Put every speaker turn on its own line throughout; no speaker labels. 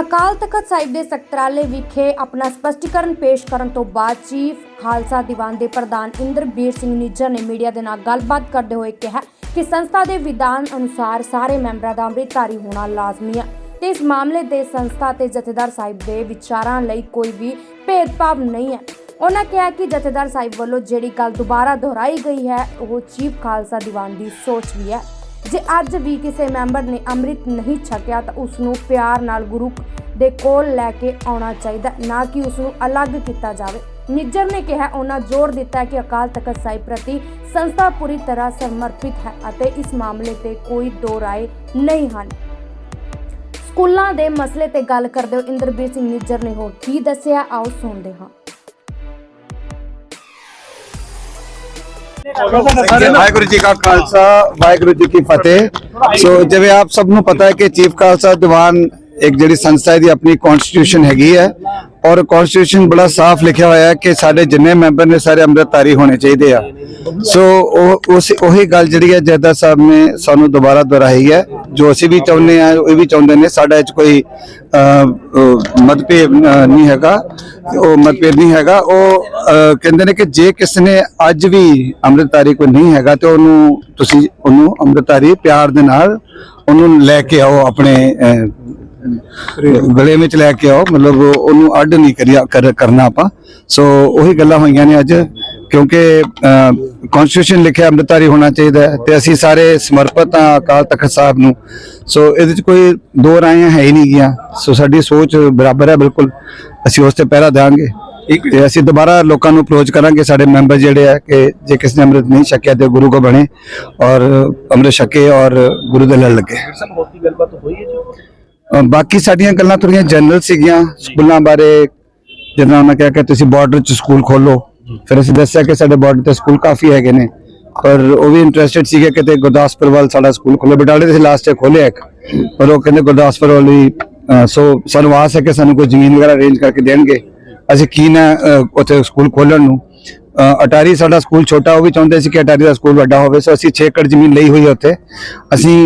ਅਕਾਲ ਤਖਤ ਸਾਹਿਬ ਦੇ ਸਕਤਰਾਲੇ ਵਿਖੇ ਆਪਣਾ ਸਪਸ਼ਟੀਕਰਨ ਪੇਸ਼ ਕਰਨ ਤੋਂ ਬਾਅਦ ਚੀਫ ਖਾਲਸਾ ਦੀਵਾਨ ਦੇ ਪ੍ਰਧਾਨ ਇੰਦਰਬੀਰ ਸਿੰਘ ਨਿੱਜਰ ਨੇ ਮੀਡੀਆ ਦੇ ਨਾਲ ਗੱਲਬਾਤ ਕਰਦੇ ਹੋਏ ਕਿਹਾ ਕਿ ਸੰਸਥਾ ਦੇ ਵਿਧਾਨ ਅਨੁਸਾਰ ਸਾਰੇ ਮੈਂਬਰਾਂ ਦਾ ਅੰਮ੍ਰਿਤਧਾਰੀ ਹੋਣਾ ਲਾਜ਼ਮੀ ਹੈ ਤੇ ਇਸ ਮਾਮਲੇ ਤੇ ਸੰਸਥਾ ਤੇ ਜਥੇਦਾਰ ਸਾਹਿਬ ਦੇ ਵਿਚਾਰਾਂ ਲਈ ਕੋਈ ਵੀ ਭੇਦਭਾਵ ਨਹੀਂ ਹੈ। ਉਹਨਾਂ ਕਿਹਾ ਕਿ ਜਥੇਦਾਰ ਸਾਹਿਬ ਵੱਲੋਂ ਜਿਹੜੀ ਗੱਲ ਦੁਬਾਰਾ ਦੁਹਰਾਈ ਗਈ ਹੈ, ਉਹ ਚੀਫ ਖਾਲਸਾ ਦੀਵਾਨ ਦੀ ਸੋਚ ਵੀ ਹੈ। ਜੇ ਅੱਜ ਵੀ ਕਿਸੇ ਮੈਂਬਰ ਨੇ ਅੰਮ੍ਰਿਤ ਨਹੀਂ ਛਕਿਆ ਤਾਂ ਉਸ ਨੂੰ ਪਿਆਰ ਨਾਲ ਗੁਰੂ ਦੇ ਕੋਲ ਲੈ ਕੇ ਆਉਣਾ ਚਾਹੀਦਾ, ਨਾ ਕਿ ਉਸ ਨੂੰ ਅਲੱਗ ਕੀਤਾ ਜਾਵੇ। ਨਿੱਜਰ ਨੇ ਕਿਹਾ, ਉਹਨਾਂ ਜ਼ੋਰ ਦਿੱਤਾ ਕਿ ਅਕਾਲ ਤਖਤ ਸਾਹਿਬ ਪ੍ਰਤੀ ਸੰਸਥਾ ਪੂਰੀ ਤਰ੍ਹਾਂ ਸਮਰਪਿਤ ਹੈ ਅਤੇ ਇਸ ਮਾਮਲੇ ਤੇ ਕੋਈ ਦੋ ਰਾਏ ਨਹੀਂ ਹਨ। ਸਕੂਲਾਂ ਦੇ ਮਸਲੇ ਤੇ ਗੱਲ ਕਰਦੇ ਹੋਏ ਇੰਦਰਬੀਰ ਸਿੰਘ ਨਿੱਜਰ ਨੇ ਹੋਰ ਕੀ ਦੱਸਿਆ, ਆਓ ਸੁਣਦੇ ਹਾਂ।
ਵਾਹਿਗੁਰੂ ਜੀ ਕਾ ਖਾਲਸਾ, ਵਾਹਿਗੁਰੂ ਜੀ ਕੀ ਫਤਿਹ। ਸੋ ਜਿਵੇਂ ਆਪ ਸਭ ਨੂੰ ਪਤਾ ਹੈ ਕਿ ਚੀਫ ਖਾਲਸਾ ਦੀਵਾਨ ਇੱਕ ਜਿਹੜੀ ਸੰਸਥਾ ਦੀ ਆਪਣੀ ਕਨਸਟੀਟਿਊਸ਼ਨ ਹੈਗੀ ਹੈ। ਔਰ ਕਨਸਟੀਟਿਊਸ਼ਨ ਬੜਾ ਸਾਫ਼ ਲਿਖਿਆ ਹੋਇਆ ਹੈ ਕਿ ਸਾਡੇ ਜਿੰਨੇ ਮੈਂਬਰ ਨੇ, ਸਾਰੇ ਅੰਮ੍ਰਿਤਧਾਰੀ ਹੋਣੇ ਚਾਹੀਦੇ ਆ। ਸੋ ਉਹ, ਉਸ, ਉਹੀ ਗੱਲ ਜਿਹੜੀ ਹੈ ਜੈਦਾ ਸਾਹਿਬ ਨੇ ਸਾਨੂੰ ਦੁਬਾਰਾ ਦੁਹਰਾਈ ਹੈ। ਜੋ ਅਸੀਂ ਵੀ ਚਾਹੁੰਦੇ ਆ ਇਹ ਵੀ ਚਾਹੁੰਦੇ ਨੇ, ਸਾਡਾ ਇਹ ਕੋਈ ਮਤਭੇਦ ਨਹੀਂ ਹੈਗਾ, ਉਹ ਮਤਭੇਦ ਨਹੀਂ ਹੈਗਾ, ਉਹ ਕਹਿੰਦੇ ਨੇ ਕਿ ਜੇ ਕਿਸ ਨੇ ਅੱਜ ਵੀ ਅੰਮ੍ਰਿਤਧਾਰੀ ਕੋਈ ਨਹੀਂ ਹੈਗਾ, ਤੇ ਉਹਨੂੰ ਤੁਸੀਂ ਉਹਨੂੰ ਅੰਮ੍ਰਿਤਧਾਰੀ ਪਿਆਰ ਦੇ ਨਾਲ ਉਹਨੂੰ ਲੈ ਕੇ ਆਓ ਆਪਣੇ ਗਲੇ ਵਿੱਚ ਲੈ ਕੇ ਆਓ, ਮਤਲਬ ਉਹਨੂੰ ਅੱਡ ਨਹੀਂ ਕਰਿਆ, ਕਰ- ਕਰਨਾ ਆਪਾਂ। ਸੋ ਉਹੀ ਗੱਲਾਂ ਹੋਈਆਂ ਨੇ ਅੱਜ। ਕਿਉਂਕਿ ਕਨਸਟੀਟਿਊਸ਼ਨ ਲਿਖਿਆ ਅੰਮ੍ਰਿਤਧਾਰੀ ਹੋਣਾ ਚਾਹੀਦਾ ਹੈ ਤੇ ਅਸੀਂ ਸਾਰੇ ਸਮਰਪਿਤ ਹਾਂ ਅਕਾਲ ਤਖਤ ਸਾਹਿਬ ਨੂੰ। ਸੋ ਇਹਦੇ ਵਿੱਚ ਕੋਈ ਦੋ ਰਾਇਆਂ ਹੈ ਹੀ ਨਹੀਂ ਗਿਆ। ਸੋ ਸਾਡੀ ਸੋਚ ਬਰਾਬਰ ਹੈ ਬਿਲਕੁਲ। ਅਸੀਂ ਉਸ ਤੇ ਪਹਿਰਾ ਦੇਵਾਂਗੇ ਤੇ ਅਸੀਂ ਦੁਬਾਰਾ ਲੋਕਾਂ ਨੂੰ ਅਪਰੋਚ ਕਰਾਂਗੇ, ਸਾਡੇ ਮੈਂਬਰ ਜਿਹੜੇ ਆ ਕਿ ਜੇ ਕਿਸੇ ਨੇ ਅੰਮ੍ਰਿਤ ਨਹੀਂ ਛਕਿਆ ਤੇ ਗੁਰੂ ਕੋ ਬਣੇ ਔਰ ਅੰਮ੍ਰਿਤ ਛਕੇ ਔਰ ਗੁਰੂ ਦੇ ਲੜ ਲੱਗੇ। ਬਾਕੀ ਸਾਡੀਆਂ ਗੱਲਾਂ ਥੋੜੀਆਂ ਜਨਰਲ ਸੀਗੀਆਂ, ਸਕੂਲਾਂ ਬਾਰੇ ਜਿੱਦਾਂ ਉਹਨਾਂ ਕਿਹਾ ਕਿ ਤੁਸੀਂ ਬਾਰਡਰ 'ਚ ਸਕੂਲ ਖੋਲੋ ਫਿਰ ਅਸੀਂ ਦੱਸਿਆ ਕਿ ਸਾਡੇ ਬਾਰਡਰ ਤੇ ਸਕੂਲ ਕਾਫੀ ਹੈਗੇ ਨੇ। ਪਰ ਉਹ ਵੀ ਇੰਟਰਸਟਿਡ ਸੀਗੇ ਕਿਤੇ ਗੁਰਦਾਸਪੁਰ ਵੱਲ ਸਾਡਾ ਸਕੂਲ ਖੋਲੋ ਬਟਾਲੇ ਦੇ ਲਾਸਟ 'ਚ ਖੋਲਿਆ ਇੱਕ। ਪਰ ਉਹ ਕਹਿੰਦੇ ਗੁਰਦਾਸਪੁਰ ਵੱਲ ਵੀ ਸੋ ਸਾਨੂੰ ਆਸ ਹੈ ਕਿ ਸਾਨੂੰ ਕੋਈ ਜ਼ਮੀਨ ਵਗੈਰਾ ਅਰੇਂਜ ਕਰਕੇ ਦੇਣਗੇ। ਅਸੀਂ ਕੀਨ ਹੈ ਉੱਥੇ ਸਕੂਲ ਖੋਲਣ ਨੂੰ। ਅਟਾਰੀ ਸਾਡਾ ਸਕੂਲ ਛੋਟਾ, ਉਹ ਵੀ ਚਾਹੁੰਦੇ ਸੀ ਕਿ ਅਟਾਰੀ ਦਾ ਸਕੂਲ ਵੱਡਾ ਹੋਵੇ। ਸੋ ਅਸੀਂ 6 ਏਕੜ ਜ਼ਮੀਨ ਲਈ ਹੋਈ ਹੈ ਉੱਥੇ। ਅਸੀਂ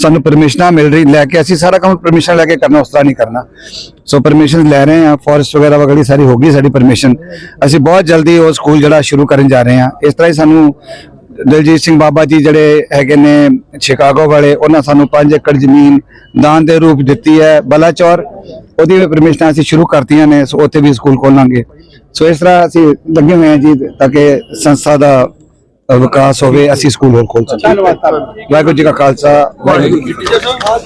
ਸਾਨੂੰ ਪਰਮਿਸ਼ਨਾਂ ਮਿਲ ਰਹੀ, ਲੈ ਕੇ ਅਸੀਂ ਸਾਰਾ ਕੰਮ ਪਰਮਿਸ਼ਨ ਲੈ ਕੇ ਕਰਨਾ, ਉਸ ਤਰ੍ਹਾਂ ਨਹੀਂ ਕਰਨਾ। ਸੋ ਪਰਮਿਸ਼ਨ ਲੈ ਰਹੇ ਹਾਂ ਫੋਰੈਸਟ ਵਗੈਰਾ ਵਗੈਰੀ ਸਾਰੀ ਹੋ ਗਈ ਸਾਡੀ ਪਰਮਿਸ਼ਨ ਅਸੀਂ ਬਹੁਤ ਜਲਦੀ ਉਹ ਸਕੂਲ ਜਿਹੜਾ ਸ਼ੁਰੂ ਕਰਨ ਜਾ ਰਹੇ ਹਾਂ। ਇਸ ਤਰ੍ਹਾਂ ਹੀ ਸਾਨੂੰ ਦਲਜੀਤ ਸਿੰਘ ਬਾਬਾ ਜੀ ਜਿਹੜੇ ਹੈਗੇ ਨੇ ਸ਼ਿਕਾਗੋ ਵਾਲੇ, ਉਹਨਾਂ ਸਾਨੂੰ 5 ਏਕੜ ਜ਼ਮੀਨ ਦਾਨ ਦੇ ਰੂਪ ਦਿੱਤੀ ਹੈ ਬਲਾਚੌਰ ਉਹਦੀ ਵੀ ਪਰਮਿਸ਼ਨਾਂ ਅਸੀਂ ਸ਼ੁਰੂ ਕਰਤੀਆਂ ਨੇ ਸੋ ਉੱਥੇ ਵੀ ਸਕੂਲ ਖੋਲਾਂਗੇ। ਸੋ ਇਸ ਤਰ੍ਹਾਂ ਅਸੀਂ ਲੱਗੇ ਹੋਏ ਹਾਂ ਜੀ, ਤਾਂ ਕਿ ਸੰਸਥਾ ਦਾ ਵਿਕਾਸ ਹੋਵੇ ਅਸੀਂ ਸਕੂਲ ਹੋਰ ਖੋਲ ਸਕੀਏ।
ਧੰਨਵਾਦ।
ਵਾਹਿਗੁਰੂ ਜੀ ਕਾ ਖਾਲਸਾ ਵਾਹਿਗੁਰੂ ਜੀ ਕੀ ਫਤਿਹ।